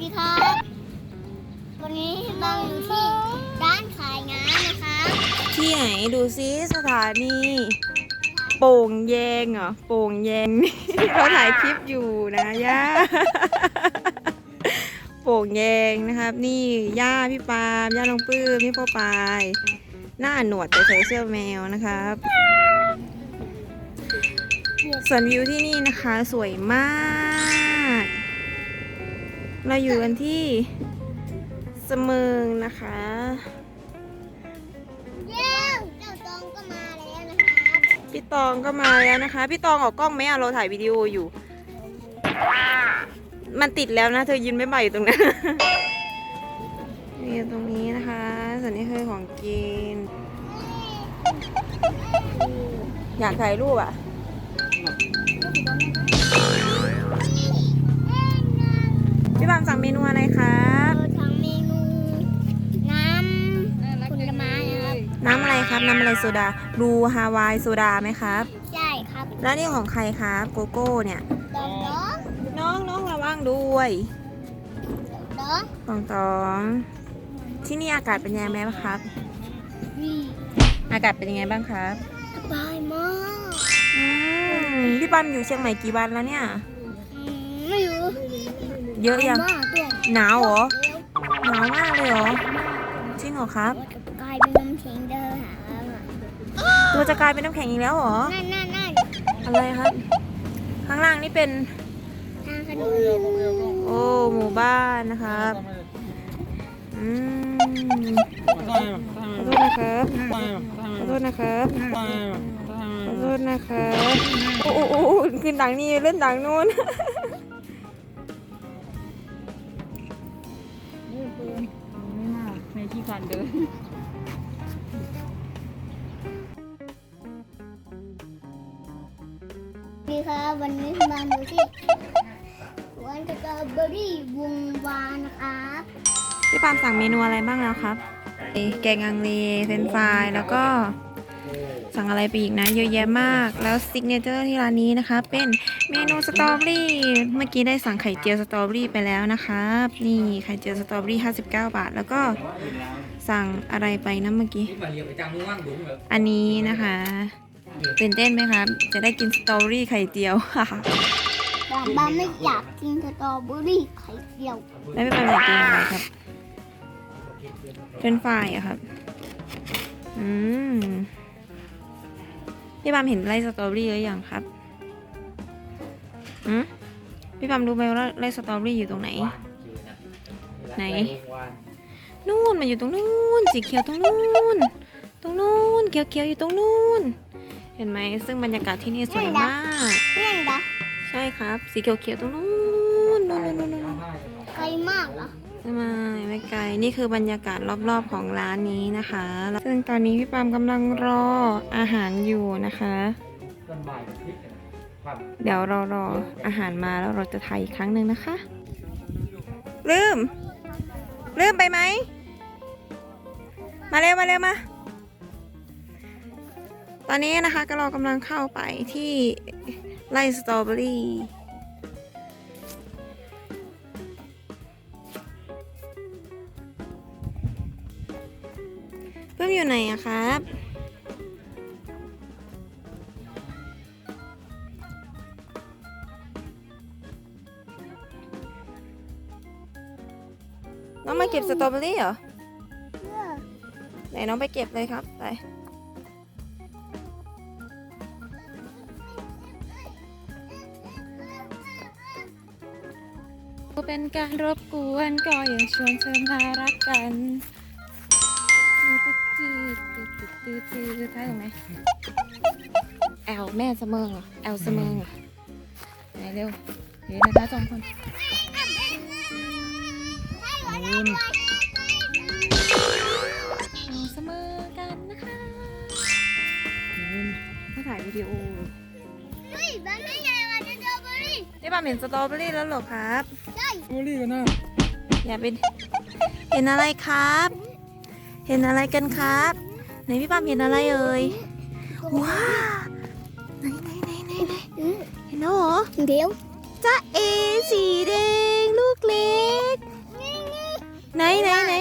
ดีครับ วันนี้เราอยู่ที่ร้านขายงานนะครับที่ไหนดูซิสถานีโป่งแยงเหรอโป่งแยงเราถ่ายคลิปอยู่นะย่าโป่งแยงนะครับ นี่ย่าพี่ปาย่าน้องปื้มพี่พ่อปาย หน้าหนวดแต่ใส่เสื้อแมวนะครับส่วนวิวที่นี่นะคะสวยมาก เราอยู่กันที่เสมิงนะคะเย้เจ้าตองก็มาแล้วนะครับพี่ตองก็มาแล้วนะคะ พี่ตองออกกล้องไหมอะเราถ่ายวิดีโออยู่ มันติดแล้วนะ เธอยืนไม่ใบอยู่ตรงนั้น นี่ตรงนี้นะคะส่วนนี้คือของกิน อยากถ่ายรูปอะ พี่บามสั่งเมนูอะไรครับเราทำเมนูน้ำผลไม้นะครับ น้ำอะไรครับ น้ำอะไรโซดารูฮาวายโซดาไหมครับ ใช่ครับ แล้วนี่ของใครครับ โกโก้เนี่ยดองดองน้องน้องระวังด้วยดองตองตองที่นี่อากาศเป็นยังไงบ้างครับนี่อากาศเป็นยังไงบ้างครับสบายมากอืมพี่ปันอยู่เชียงใหม่กี่วันแล้วเนี่ยอืมไม่รู้ เยอะยังมากด้วยหนาวเหรอเร็วหนาวมากเลยเหรอจริงเหรอครับว่าจะกลายเป็นน้ำแข็งเดินหาอะตัวจะกลายเป็นน้ำแข็งอีกแล้วเหรอนั่นนั่นนั่นอะไรครับ ข้างล่างนี่เป็นทางขนมโอ้หมู่บ้านนะครับอืมขอโทษนะครับขอโทษนะครับขอโทษนะครับโอ้โอ้โอ้ขึ้นดังนี้เล่นดังนู้น ที่การเดินดีครับวันนี้มาดูที่วันสตรอเบอรี่วงวานครับพี่ปาล์มสั่งเมนูอะไรบ้างแล้วครับ แกงอังเลเฟรนฟรายแล้วก็ สั่งอะไรไปอีกนะ เยอะแยะมาก แล้วซิกเนเจอร์ที่ร้านนี้นะคะ เป็นเมนูสตรอเบอรี่ เมื่อกี้ได้สั่งไข่เจียวสตรอเบอรี่ไปแล้วนะครับ นี่ไข่เจียวสตรอเบอรี่ 59 บาท แล้วก็สั่งอะไรไปนะเมื่อกี้ อันนี้นะคะตื่นเต้นไหมครับจะได้กินสตรอเบอรี่ไข่เจียวแต่บ้าไม่อยากกินสตรอเบอรี่ไข่เจียว แล้วพี่ปาล์มอยากกินอะไรครับเฟรนช์ฟรายอะครับ อืม พี่ปาล์มเห็นไร่สตรอเบอรี่หรือยังครับอืมพี่ปาล์มรู้ไหมว่าไร่สตรอเบอรี่อยู่ตรงไหน ไหน นู่นมันอยู่ตรงนู่นสีเขียวตรงนู่นตรงนู่นเขียวๆอยู่ตรงนู่นเห็นไหมซึ่งบรรยากาศที่นี่สวยมากเรื่องดะใช่ครับ สีเขียวๆตรงนู่นนู่นนู่นนู่นนู่น ไกลมากเหรอ ไม่ไม่ไกลนี่คือบรรยากาศรอบๆของร้านนี้นะคะ ซึ่งตอนนี้พี่ปามกำลังรออาหารอยู่นะคะ เดี๋ยวเรารออาหารมาแล้วเราจะถ่ายอีกครั้งหนึ่งนะคะ ลืม ลืมไปไหม มาเร็วมาเร็วมา ตอนนี้นะคะก็เรากำลังเข้าไปที่ไร่สตรอเบอรี่ พิ่มอยู่ไหนอะครับ น้องมาเก็บสตรอเบอรี่เหรอ ไหนน้องไปเก็บเลยครับ ไป เป็นการรบกวนก็ยังชวนเธอมารักกัน ตื้อตื้อตื้อตื้อตื้อตื้อท่าเห็นไหมแอลแม่เสมอเหรอแอลเสมอเหรอไหนเร็วเดี๋ยวนะคะสองคนอืมเอาเสมอกันนะคะอืมมาถ่ายวิดีโอเฮ้ยบ้านไม่ใหญ่มาสตรอเบอรี่นี่ป้าเห็นสตรอเบอรี่แล้วเหรอครับโอลี่กันนะอย่าไปเห็นอะไรครับ เห็นอะไรกันครับไหนพี่ป้ามเห็นอะไรเอ่ยว้าวไหนไหนไหนไหนไหนเห็นแล้วเหรอเดี๋ยวจ้าเอสีแดงลูกเล็กไหนไหนไหน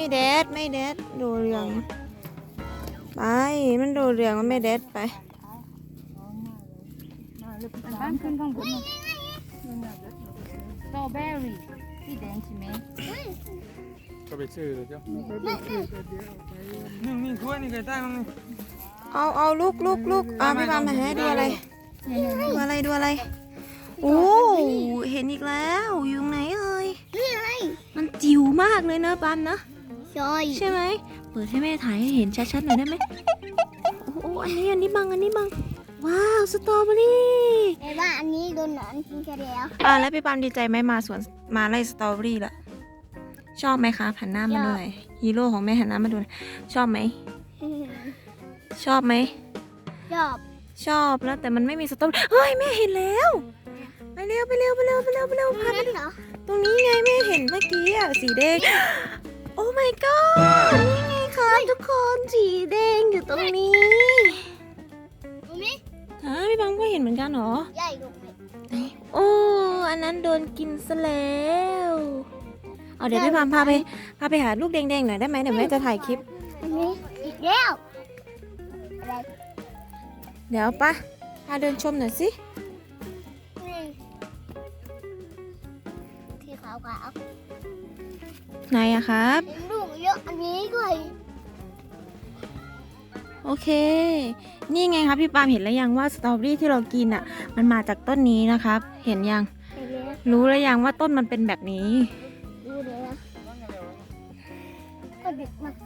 ไม่เด็ดไม่เด็ดดูเรืองไปมันดูเรืองมันไม่เด็ดไปบ้านขึ้นข้างบนสตรอเบอรี่สีแดงใช่ไหมก็ไปซื้อเลยเจ้านี่นี่ถ้วยนี่ไก่ใต้มั้งเอาเอาลูกลูกลูกอะพี่ปามมาให้ดูอะไรดูอะไรดูอะไรโอ้เห็นอีกแล้วอยู่ไหนเอ่ยมันจิ๋วมากเลยเนอะปามนะ ซอยใช่ไหมเปิดให้แม่ถ่ายให้เห็นชัดๆหน่อยได้ไหมโอ้โหอันนี้อันนี้บังอันนี้บัง ว้าวสตรอเบอรี่แต่ว่าอันนี้โดนหนอนกินเฉลียวอ่าแล้วพี่ปามดีใจไหมมาสวนมาไล่สตรอเบอรี่ละชอบไหมคะหันหน้ามาดูหน่อยฮีโร่ของแม่หันหน้ามาดูหน่อยชอบไหมชอบไหมชอบชอบแล้วแต่มันไม่มีสตรอเบอรี่เฮ้ยแม่เห็นแล้วไปเร็วไปเร็วไปเร็วไปเร็วไปเร็วพาไปนั่นดูเหรอตรงนี้ไงแม่เห็นเมื่อกี้อะสีแดง โอ้ my god นี่ไงคะทุกคนสีแดงอยู่ตรงนี้ตรงนี้ฮะพี่บังก็เห็นเหมือนกันเหรอ ใหญ่ลงไปโอ้อันนั้นโดนกินซะแล้วเอาเดี๋ยวพี่พามพาไปพาไปหาลูกแดงๆหน่อยได้ไหมเดี๋ยวแม่จะถ่ายคลิป อันนี้อีกแล้วอะไรเดี๋ยวปะพาเดินชมหน่อยสินี่ที่ขาวขาว ไหนอะครับๆเป็นลูกเยอะอันนี้ด้วยโอเค นี่ไงครับพี่ปามเห็นแล้วยังว่าสตรอเบอรี่ที่เรากินอะมันมาจากต้นนี้นะครับ เห็นยังเห็นไหมรู้แล้วยังว่าต้นมันเป็นแบบนี้ ดูเลยนะก็เด็กมาข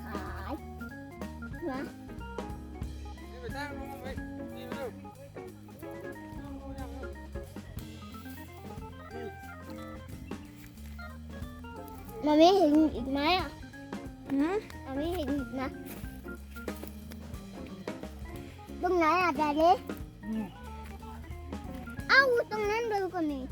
มันไม่เห็นอีกไหมอะหืมมันไม่เห็นอีกนะตรงไหนอะแต่เล็กเอ้าตรงนั้นดูก่อนนี่